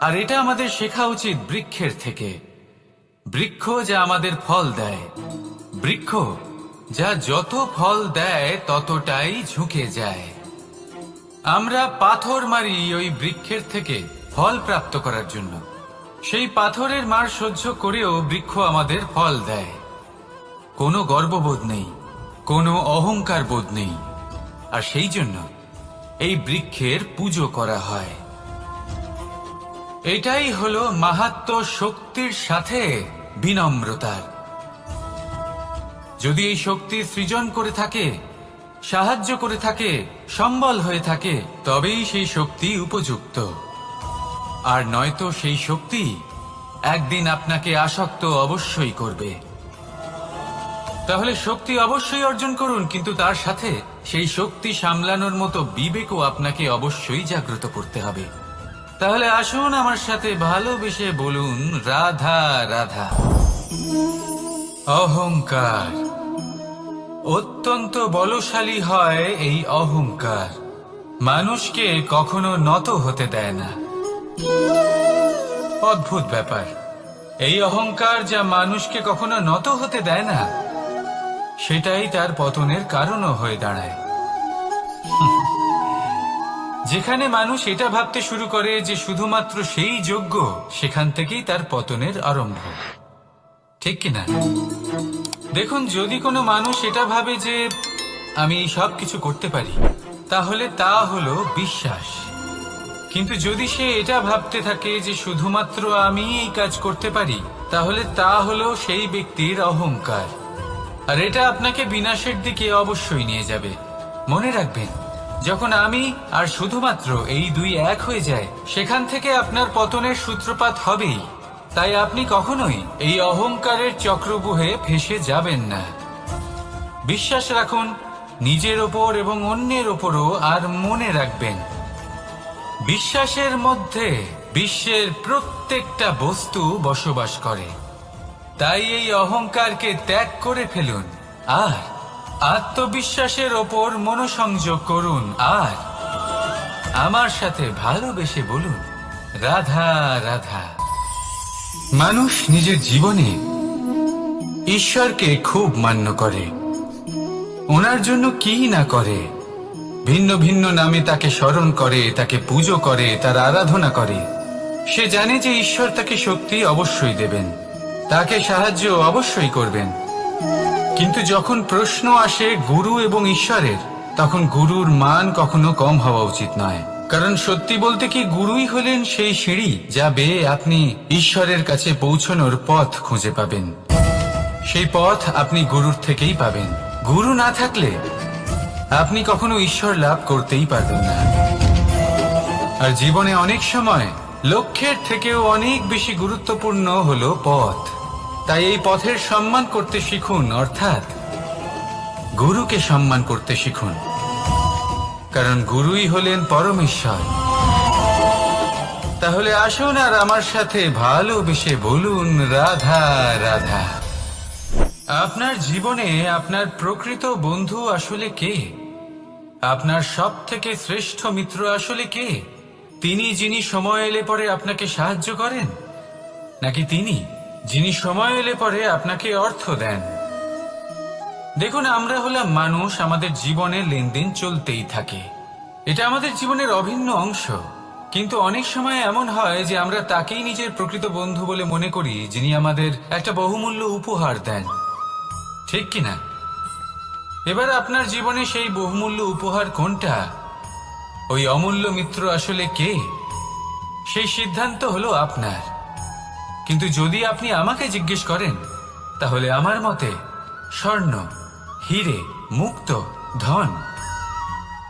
আর এটা আমাদের শেখা উচিত বৃক্ষের থেকে। বৃক্ষ যা আমাদের ফল দেয়। বৃক্ষ যা যত ফল দেয়, ততটাই ঝুঁকে যায়। আমরা পাথর মারি ওই বৃক্ষের থেকে ফল প্রাপ্ত করার জন্য। সেই পাথরের মার সহ্য করেও বৃক্ষ আমাদের ফল দেয়। কোনো গর্ববোধ নেই, কোনো অহংকার বোধ নেই। আর সেই জন্য এই বৃক্ষের পুজো করা হয়। এটাই হলো মাহাত্ম শক্তির সাথে বিনম্রতার। যদি এই শক্তি সৃজন করে থাকে, সাহায্য করে থাকে, সম্বল হয়ে থাকে, তবেই সেই শক্তি উপযুক্ত। আর নয়তো সেই শক্তি একদিন আপনাকে আসক্ত অবশ্যই করবে। তাহলে শক্তি অবশ্যই অর্জন করুন, কিন্তু তার সাথে সেই শক্তি সামলানোর মতো বিবেকও আপনাকে অবশ্যই জাগ্রত করতে হবে। তাহলে আসুন আমার সাথে ভালোবেসে বলুন, রাধা রাধা। অহংকার। অত্যন্ত বলশালী হয় এই অহংকার। মানুষকে কখনো নত হতে দেয় না। অদ্ভুত ব্যাপার। এই অহংকার যা মানুষকে কখনো নত হতে দেয় না, সেটাই তার পতনের কারণও হয়ে দাঁড়ায়। যেখানে মানুষ এটা ভাবতে শুরু করে যে শুধুমাত্র সেই যোগ্য, সেখান থেকেই তার পতনের আরম্ভ। ঠিক কিনা? দেখুন, যদি কোনো মানুষ এটা ভাবে যে আমি সব কিছু করতে পারি, তাহলে তা হলো বিশ্বাস। কিন্তু যদি সে এটা ভাবতে থাকে যে শুধুমাত্র আমি এই কাজ করতে পারি, তাহলে তা হলো সেই ব্যক্তির অহংকার। আর এটা আপনাকে বিনাশের দিকে অবশ্যই নিয়ে যাবে। মনে রাখবেন যখন আমি আর শুধুমাত্র এই দুই এক হয়ে যায় সেখান থেকে আপনার পতনের সূত্রপাত হবেই। তাই আপনি কখনোই এই অহংকারের চক্রবুহে ফেসে যাবেন না। বিশ্বাস রাখুন, নিজের ওপর এবং অন্যের ওপরও আর মনে রাখবেন। বিশ্বাসের মধ্যে বিশ্বের প্রত্যেকটা বস্তু বসবাস করে। তাই এই অহংকারকে ত্যাগ করে ফেলুন। আর আত্মবিশ্বাসের ওপর মনোসংযোগ করুন আর আমার সাথে ভালোবেসে বলুন, রাধা রাধা। মানুষ নিজের জীবনে ঈশ্বরকে খুব মান্য করে। ওনার জন্য কি না করে? ভিন্ন ভিন্ন নামে তাকে স্মরণ করে, তাকে পুজো করে, তার আরাধনা করে। সে জানে যে ঈশ্বর তাকে শক্তি অবশ্যই দেবেন। তাকে সাহায্য অবশ্যই করবেন। কিন্তু যখন প্রশ্ন আসে গুরু এবং ঈশ্বরের, তখন গুরুর মান কখনো কম হওয়া উচিত নয়। কারণ সত্যি বলতে কি গুরুই হলেন সেই সিঁড়ি যা বেয়ে আপনি ঈশ্বরের কাছে পৌঁছানোর পথ খুঁজে পাবেন। সেই পথ আপনি গুরুর থেকেই পাবেন। গুরু না থাকলে আপনি কখনো ঈশ্বর লাভ করতেই পারবেন না। আর জীবনে অনেক সময় লক্ষ্যের থেকেও অনেক বেশি গুরুত্বপূর্ণ হলো পথ। তাই এই পথের সম্মান করতে শিখুন, অর্থাৎ গুরুকে সম্মান করতে শিখুন। কারণ গুরুই হলেন পরমেশ্বর। তাহলে আসুন আর আমার সাথে ভালোবেসে বলুন, রাধা রাধা। আপনার জীবনে আপনার প্রকৃত বন্ধু আসলে কে? আপনার সব থেকে শ্রেষ্ঠ মিত্র আসলে কে? তিনি যিনি সময় এলে পরে আপনাকে সাহায্য করেন, নাকি তিনি যিনি সময় এলে পরে আপনাকে অর্থ দেন। দেখুন, আমরা হলাম মানুষ, আমাদের জীবনে লেনদেন চলতেই থাকে। এটা আমাদের জীবনের অভিন্ন অংশ। কিন্তু অনেক সময় এমন হয় যে আমরা তাকেই নিজের প্রকৃত বন্ধু বলে মনে করি, যিনি আমাদের একটা বহুমূল্য উপহার দেন। ঠিক কিনা এবার আপনার জীবনে সেই বহুমূল্য উপহার কোনটা? ওই অমূল্য মিত্র আসলে কে? সেই সিদ্ধান্ত হলো আপনার। কিন্তু যদি আপনি আমাকে জিজ্ঞেস করেন, তাহলে আমার মতে স্বর্ণ, হিরে, মুক্ত, ধন,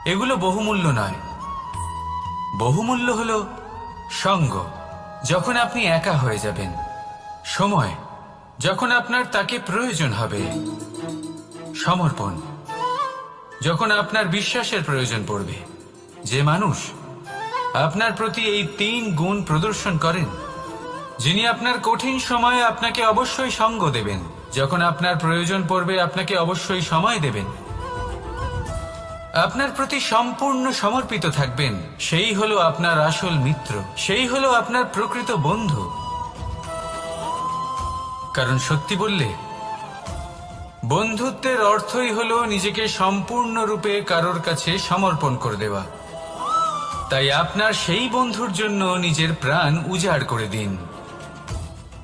এগুলো বহুমূল্য নয়। বহুমূল্য হল সঙ্গ, যখন আপনি একা হয়ে যাবেন, সময়, যখন আপনার তাকে প্রয়োজন হবে, সমর্পণ, যখন আপনার বিশ্বাসের প্রয়োজন পড়বে। যে মানুষ আপনার প্রতি এই তিন গুণ প্রদর্শন করেন যিনি আপনার কঠিন সময়ে আপনাকে অবশ্যই সঙ্গ দেবেন। যখন আপনার প্রয়োজন পড়বে, আপনাকে অবশ্যই সময় দেবেন। আপনার প্রতি সম্পূর্ণ সমর্পিত থাকবেন। সেই হলো আপনার আসল মিত্র। সেই হলো আপনার প্রকৃত বন্ধু। কারণ সত্যি বললে, বন্ধুত্বের অর্থই হলো নিজেকে সম্পূর্ণরূপে কারোর কাছে সমর্পণ করে দেওয়া। তাই আপনার সেই বন্ধুর জন্য নিজের প্রাণ উজাড় করে দিন।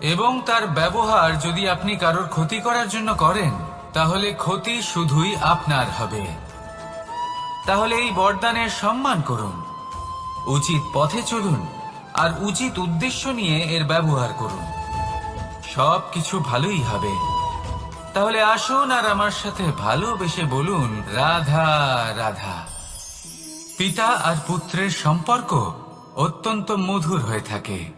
এবং তার ব্যবহার যদি আপনি কারোর ক্ষতি করার জন্য করেন, তাহলে ক্ষতি শুধুই আপনার হবে। তাহলে এই বরদানের সম্মান করুন, উচিত পথে চলুন, আর উচিত উদ্দেশ্য নিয়ে এর ব্যবহার করুন। সব কিছু ভালোই হবে। তাহলে আসুন আর আমার সাথে ভালোবেসে বলুন, রাধা রাধা। পিতা আর পুত্রের সম্পর্ক অত্যন্ত মধুর হয়ে থাকে।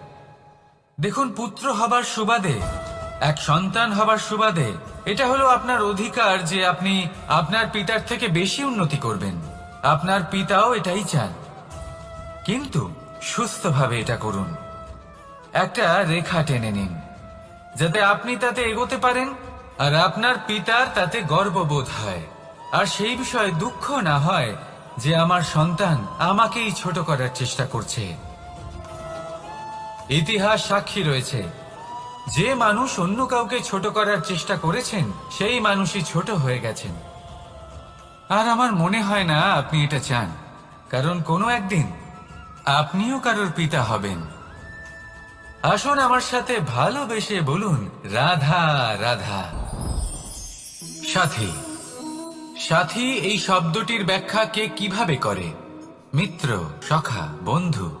দেখুন, পুত্র হবার সুবাদে, এক সন্তান হবার সুবাদে, এটা হলো আপনার অধিকার যে আপনি আপনার পিতার থেকে বেশি উন্নতি করবেন। আপনার পিতাও এটাই চান। কিন্তু সুস্থভাবে এটা করুন। একটা রেখা টেনে নিন, যাতে আপনি তাতে এগোতে পারেন আর আপনার পিতার তাতে গর্ববোধ হয়। আর সেই বিষয়ে দুঃখ না হয় যে আমার সন্তান আমাকেই ছোট করার চেষ্টা করছে। ইতিহাস সাক্ষী রয়েছে। যে মানুষ অন্য কাউকে ছোট করার চেষ্টা করেছেন, সেই মানুষই ছোট হয়ে গেছেন। আর আমার মনে হয় না আপনি এটা চান, কারণ কোনো একদিন আপনিও কারোর পিতা হবেন। আসুন আমার সাথে ভালোবেসে বলুন, রাধা রাধা। সাথী সাথী, এই শব্দটির ব্যাখ্যা কে কীভাবে করে? মিত্র, সখা, বন্ধু।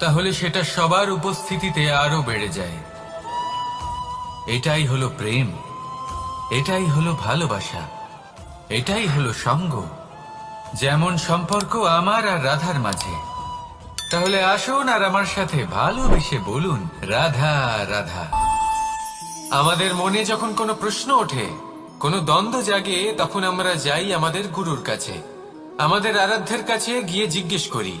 তাহলে সেটা সবার উপস্থিতিতে আরও বেড়ে যায়। এটাই হলো প্রেম। এটাই হলো ভালোবাসা। এটাই হলো সঙ্গ। যেমন সম্পর্ক আমার আর রাধার মাঝে। তাহলে আসুন আর আমার সাথে ভালোবেসে বলুন, রাধা রাধা। আমাদের মনে যখন কোনো প্রশ্ন ওঠে, কোনো দ্বন্দ্ব জাগে, তখন আমরা যাই আমাদের গুরুর কাছে। আমাদের আরাধ্যের কাছে গিয়ে জিজ্ঞেস করি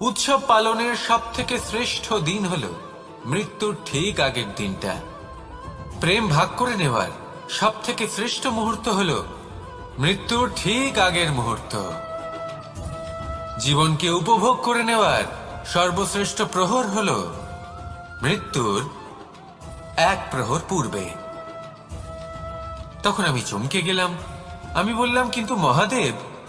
উৎসব পালনের সব থেকে শ্রেষ্ঠ দিন হল মৃত্যুর ঠিক আগের দিনটা। প্রেম ভাগ করে নেওয়ার সব থেকে শ্রেষ্ঠ মুহূর্ত হল মৃত্যুর ঠিক আগের মুহূর্ত। জীবনকে উপভোগ করে নেওয়ার সর্বশ্রেষ্ঠ প্রহর হল মৃত্যুর এক প্রহর পূর্বে। তখন আমি চমকে গেলাম। আমি বললাম, কিন্তু মহাদেব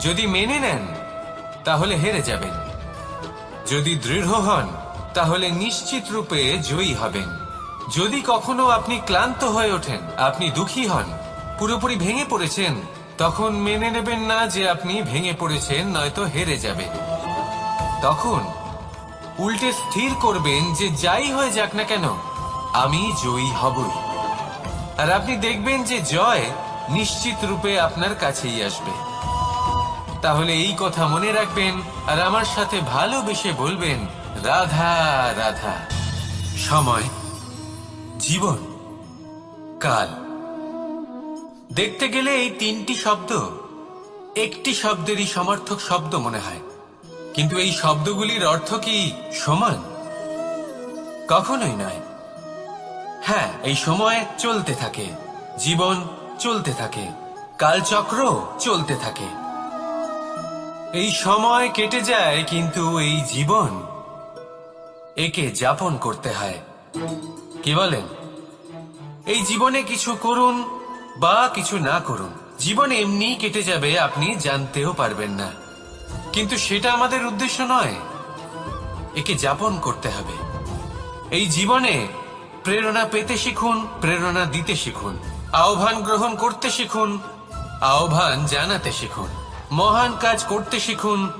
যদি মেনে নেন, তাহলে হেরে যাবেন। যদি দৃঢ় হন, তাহলে নিশ্চিত রূপে জয়ী হবেন। যদি কখনো আপনি ক্লান্ত হয়ে ওঠেন, আপনি দুঃখী হন, পুরোপুরি ভেঙে পড়েছেন, তখন মেনে নেবেন না যে আপনি ভেঙে পড়েছেন, নয়তো হেরে যাবেন। তখন উল্টে স্থির করবেন যে যাই হয়ে যাক না কেন, আমি জয়ী হবই। আর আপনি দেখবেন যে জয় নিশ্চিত রূপে আপনার কাছেই আসবে। তাহলে এই কথা মনে রাখবেন আর আমার সাথে ভালোবেসে বলবেন, রাধা রাধা। সময়, জীবন, কাল। দেখতে গেলে এই তিনটি শব্দ একটি শব্দেরই সমর্থক শব্দ মনে হয়। কিন্তু এই শব্দগুলির অর্থ কি সমান? কখনোই নয়। হ্যাঁ এই সময় চলতে থাকে, জীবন চলতে থাকে, কালচক্র চলতে থাকে। এই সময় কেটে যায়, কিন্তু এই জীবন একে যাপন করতে হয়। কি বলেন? এই জীবনে কিছু করুন বা কিছু না করুন, জীবন এমনি কেটে যাবে, আপনি জানতেও পারবেন না। কিন্তু সেটা আমাদের উদ্দেশ্য নয়, একে যাপন করতে হবে। এই জীবনে প্রেরণা পেতে শিখুন, প্রেরণা দিতে শিখুন, আহ্বান গ্রহণ করতে শিখুন, আহ্বান জানাতে শিখুন। মহান কাজ করতে শিখুন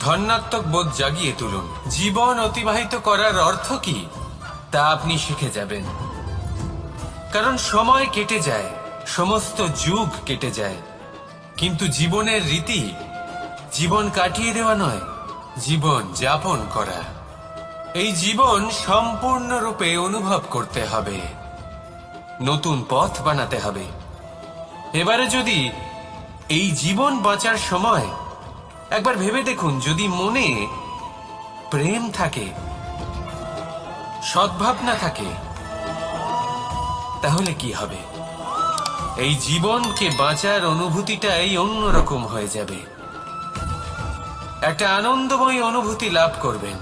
ধন্যাত্মক বোধ জাগিয়ে তুলুন। জীবন অতিবাহিত করার অর্থ কি? তা আপনি শিখে যাবেন। কারণ সময় কেটে যায়, সমস্ত যুগ কেটে যায়। কিন্তু জীবনের রীতি, জীবন কাটিয়ে দেওয়া নয়, জীবন যাপন করা। এই জীবন সম্পূর্ণরূপে অনুভব করতে হবে। নতুন পথ বানাতে হবে। এবারে যদি এই জীবন বাঁচার সময় একবার ভেবে দেখুন, যদি মনে প্রেম থাকে, সদ্ভাবনা থাকে, তাহলে কি হবে? এই জীবনকে বাঁচার অনুভূতিটাই অন্যরকম হয়ে যাবে। একটা আনন্দময় অনুভূতি লাভ করবেন।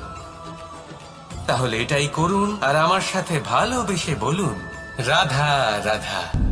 তাহলে এটাই করুন, আর আমার সাথে ভালোবেসে বলুন, রাধা রাধা।